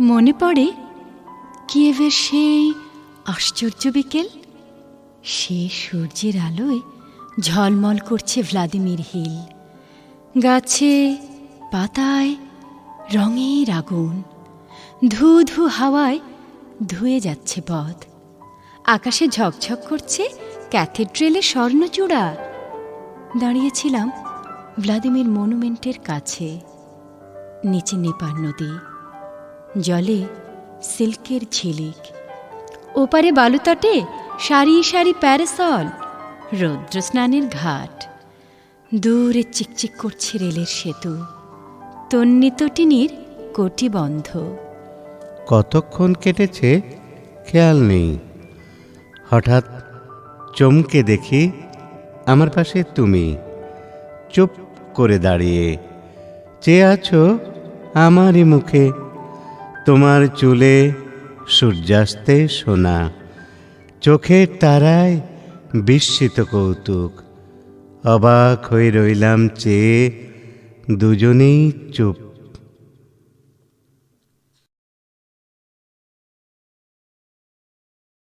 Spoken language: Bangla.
মনে পড়ে কিয়েভের সেই আশ্চর্য বিকেল? সে সূর্যের আলোয় ঝলমল করছে ভ্লাদিমির হিল। গাছে, পাতায় রঙের আগুন। ধু ধু হাওয়ায় ধুয়ে যাচ্ছে পথ। আকাশে ঝকঝক করছে ক্যাথেড্রেলে স্বর্ণচূড়া। দাঁড়িয়েছিলাম ভ্লাদিমির মনুমেন্টের কাছে, নিচে নেপার নদী। জলে সিল্কের ঝিলিক। ওপারে বালুতটে সারি সারি প্যারাসল রৌদ্র স্নানের ঘাট। দূরে চিকচিক করছে রেলের সেতু, তন্নি তটিনীর কোটি বন্ধ কতক্ষণ কেটেছে খেয়াল নেই। হঠাৎ চমকে দেখি আমার পাশে তুমি। চুপ করে দাঁড়িয়ে, চেয়ে আছো আমারই মুখে তোমার চুলে সূর্যাস্তে সোনা। চোখের তারায় বিস্মিত কৌতুক। অবাক হয়ে রইলাম চেয়ে দুজনেই চুপ।